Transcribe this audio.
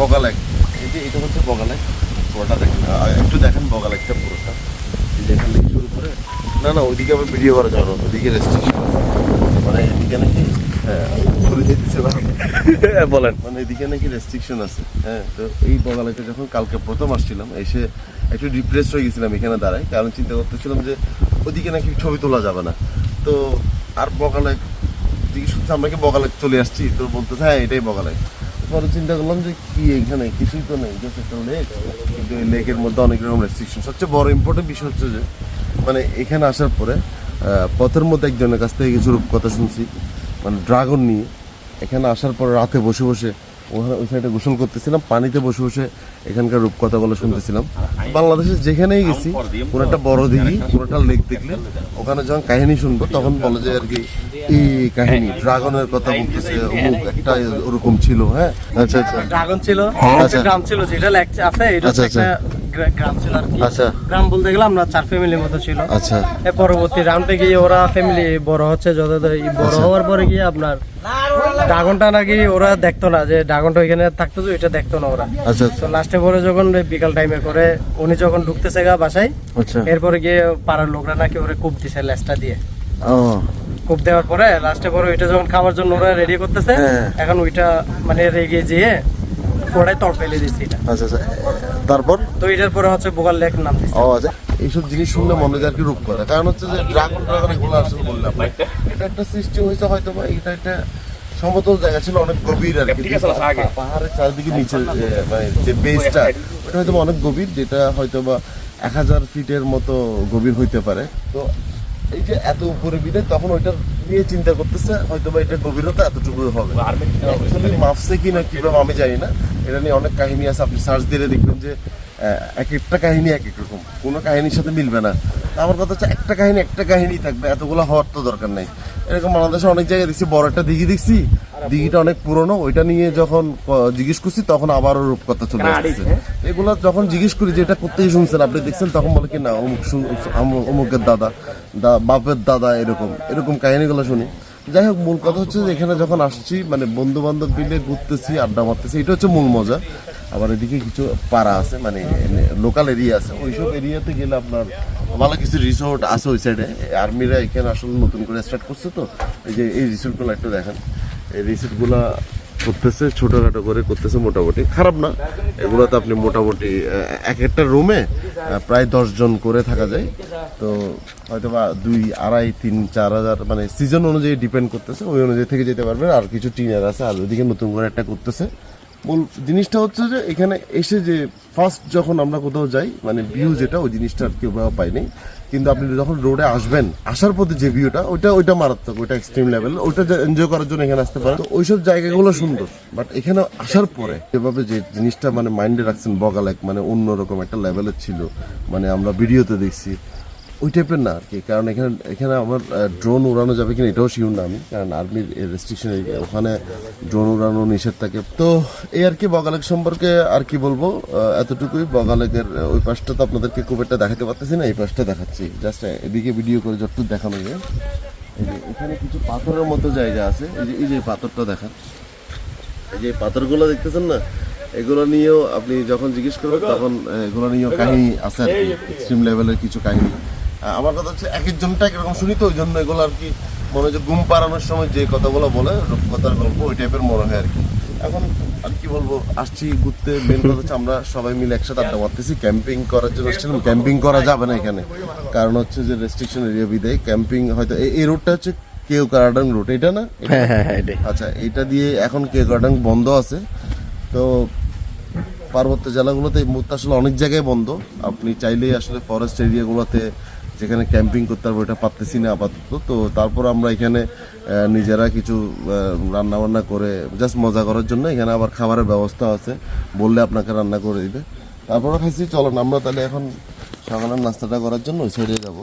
বগালেক। এই যে এটা হচ্ছে বগালেক পুরোটা দেখেন। একটু দেখেন বগালেকটা পুরোটা। থেকে শুরু করে না না ওইদিকে আবার ভিডিও করা যাবে না ওইদিকে রেস্ট্রিকশন মানে এদিকে নাকি হ্যাঁ ঘুরে যেতেছে বলেন। মানে এদিকে নাকি রেস্ট্রিকশন আছে। হ্যাঁ তো এই বগালেকে যখন কালকে প্রথম আসছিলাম এসে একটু ডিপ্রেস হয়ে গেছিলাম এখানে দাঁড়ায়। কারণ চিন্তা করতেছিলাম যে ওদিকে নাকি ছবি তোলা যাবে না। তো আর বগালে জিজ্ঞেস করছে আমরা কি বগালে চলে আসছি? তো বলতেছে হ্যাঁ এটাই বগালে পরে চিন্তা করলাম যে কি এখানে? কিছুই তো নেই জাস্ট একটা লেক কিন্তু এই লেকের মধ্যে অনেক রকম রেস্ট্রিকশন সবচেয়ে বড় ইম্পর্টেন্ট বিষয় হচ্ছে যে মানে এখানে আসার পরে পথের মধ্যে একজনের কাছ থেকে কিছু কথা শুনছি। মানে ড্রাগন নিয়ে। এখানে আসার পর রাতে বসে বসে ওই সাইডে গোসল করতেছিলাম পানিতে বসে বসে এখানকার রূপকথাগুলো শুনতেছিলাম। বাংলাদেশে যেখানেই গেছি কোনো একটা বড় দিঘি কোনো একটা লেক দেখলে ওখানে যখন কাহিনী শুনব তখন বলে যে আর কি এই কাহিনী ড্রাগনের কথা বলতেছে অমুক একটা ওরকম ছিল হ্যাঁ? আচ্ছা আচ্ছা। ড্রাগন ছিল আচ্ছা। গ্রাম ছিল যেটা লেক আছে এটা আচ্ছা, একটা গ্রাম ছিল আচ্ছা। গ্রাম বলতে গেলে আমরা চার ফ্যামিলির মতো ছিল। আচ্ছা। পরবর্তী রাউন্ডে গিয়ে ওরা ফ্যামিলি বড় হচ্ছে যত বড় আচ্ছা। হওয়ার পরে গিয়ে আপনার ড্রাগনটা নাকি ওরা দেখতো না যে ড্রাগনটা ওইখানে থাকতো তো এটা দেখতো না ওরা। আচ্ছা তো লাস্টে পরে যখন বিকাল টাইমে করে উনি যখন ঢুকতেছে গা বাসায় আচ্ছা। এরপরে গিয়ে পাড়ার লোকরা নাকি ওরে কূপ দিছে লেসটা দিয়ে। ও। কূপ দেওয়ার পরে লাস্টে পরে ওইটা যখন খাওয়ার জন্য ওরা রেডি করতেছে হ্যাঁ। এখন ওইটা মানে রেগে যেয়ে ওটাই তড় ফেলে দিচ্ছে এটা। আচ্ছা আচ্ছা। তারপর? তো এটার পরে হচ্ছে বোকাল লেক নাম দিচ্ছে ও আচ্ছা। এইসব জিনিস শুনলে মনে আর কি রূপ করে। কারণ হচ্ছে যে ড্রাগন ড্রাগন এগুলো আসলে বললাম। এটা একটা সৃষ্টি হয়েছে হয়তো বা এটা একটা সমতল জায়গা ছিল অনেক গভীর আর কি। পাহাড়ের চারিদিকে নিচে মানে যে বেসটা ওটা হয়তো অনেক গভীর যেটা হয়তো বা এক হাজার ফিটের মতো গভীর হইতে পারে। তো এই যে এত উপরে বিদে তখন ওইটা নিয়ে চিন্তা করতেছে হয়তো বা এটা গভীরতা এতটুকু হবে। মাপছে কি না কীভাবে আমি জানি না। এটা নিয়ে অনেক কাহিনী আছে আপনি সার্চ দিয়ে দেখবেন যে এক একটা কাহিনী এক এক রকম। কোনো কাহিনীর সাথে মিলবে না। আমার কথা হচ্ছে একটা কাহিনী একটা কাহিনী থাকবে এতগুলো হওয়ার তো দরকার নেই। এরকম বাংলাদেশে অনেক জায়গায় দেখছি বড় একটা দিঘি দেখছি দিঘিটা অনেক পুরনো ওইটা নিয়ে যখন জিজ্ঞেস করছি তখন আবারও রূপকথা চলে আসছে। এগুলো যখন জিজ্ঞেস করি যে এটা কোথায় শুনছেন? আপনি দেখছেন তখন বলে কি না অমুক অমুকের দাদা দা- বাপের দাদা এরকম এরকম কাহিনীগুলো শুনি। যাই হোক, মূল কথা হচ্ছে যে এখানে যখন আসছি মানে বন্ধু বান্ধব মিলে ঘুরতেছি, আড্ডা মারতেছি, এটা হচ্ছে মূল মজা। আবার এদিকে কিছু পাড়া আছে মানে লোকাল এরিয়া আছে, ওইসব এরিয়াতে গেলে আপনার ভালো কিছু রিসোর্ট আছে ওই সাইডে আর্মিরা এখানে আসলে নতুন করে স্টার্ট করছে তো, এই যে এই রিসোর্টগুলো একটু দেখেন। এই রিসোর্টগুলো করতেছে, ছোটোখাটো করে করতেছে মোটামুটি। খারাপ না, এগুলোতে আপনি মোটামুটি এক একটা রুমে প্রায় দশজন করে থাকা যায়। তো হয়তো বা দুই, আড়াই, তিন, চার হাজার মানে সিজন অনুযায়ী ডিপেন্ড করতেছে, ওই অনুযায়ী থেকে যেতে পারবেন আর কিছু টিনার আছে, আর ওইদিকে নতুন করে একটা করতেছে। মূল জিনিসটা হচ্ছে যে এখানে এসে যে ফার্স্ট যখন আমরা কোথাও যাই মানে ভিউ যেটা, ওই জিনিসটা আর কেউ পাইনি কিন্তু আপনি যখন রোডে আসবেন, আসার পথে যে ভিউটা ওইটা ওইটা মারাত্মক, ওইটা এক্সট্রিম লেভেল ওইটা এনজয় করার জন্য এখানে আসতে পারেন। ওইসব জায়গাগুলো সুন্দর বাট এখানে আসার পরে যেভাবে যে জিনিসটা মানে মাইন্ডে রাখছেন, বগালেক মানে অন্যরকম একটা লেভেলের ছিল। মানে আমরা ভিডিওতে দেখছি। ওই টাইপের না আর কি। কারণ এখানে এখানে আমার ড্রোন উড়ানো যাবে কিনা এটাও শিওর না আমি। কারণ আর্মির রেস্ট্রিকশন ওখানে ড্রোন উড়ানো নিষেধ থাকে। তো এই আর কি বগালেক সম্পর্কে আর কি বলব? এতটুকুই। বগালেকের ওই পাশটা তো আপনাদেরকে খুব একটা দেখাতে পারতেছি না এই পাশটা দেখাচ্ছি। জাস্ট এদিকে ভিডিও করে যতটুকু দেখানো যায়। যে এখানে কিছু পাথরের মতো জায়গা আছে। এই যে এই যে পাথরটা দেখা এই যে পাথরগুলো দেখতেছেন না? এগুলো নিয়েও আপনি যখন জিজ্ঞেস করবেন তখন এগুলো নিয়েও কাহিনী আছে আর কি। এক্সট্রিম লেভেলের কিছু কাহিনী। আমার কথা হচ্ছে এক একজনটা এরকম শুনি তো ওই জন্য এগুলো আর কি মনে যে ঘুম পাড়ানোর সময় যে কথাগুলো বলে রূপকথার গল্প ওই টাইপের মনে হয় আর কি। এখন আর কি বলব আসছি ঘুরতে মেন কথা হচ্ছে আমরা সবাই মিলে একসাথে আড্ডা মারতেছি। ক্যাম্পিং করার জন্য আসছিলাম ক্যাম্পিং করা যাবে না এখানে। কারণ হচ্ছে যে রেস্ট্রিকশন এরিয়া বিদায়। ক্যাম্পিং হয়তো এই- রোডটা হচ্ছে কেউ কারাডাং রোড এটা না? হ্যাঁ হ্যাঁ হ্যাঁ আচ্ছা এটা দিয়ে এখন কেউ গার্ডেন বন্ধ আছে। তো পার্বত্য জেলাগুলোতে এই মুহূর্তে আসলে অনেক জায়গায় বন্ধ। আপনি চাইলেই আসলে ফরেস্ট এরিয়াগুলোতে যেখানে ক্যাম্পিং করতে পারব এটা পারতেছি না আপাতত। তো তারপর আমরা এখানে নিজেরা কিছু রান্নাবান্না করে জাস্ট মজা করার জন্য এখানে আবার খাবারের ব্যবস্থা আছে বললে আপনাকে রান্না করে দিবে। তারপরে খাইছি, চলো আমরা তাহলে এখন সকালের নাস্তাটা করার জন্য ছেড়ে যাব।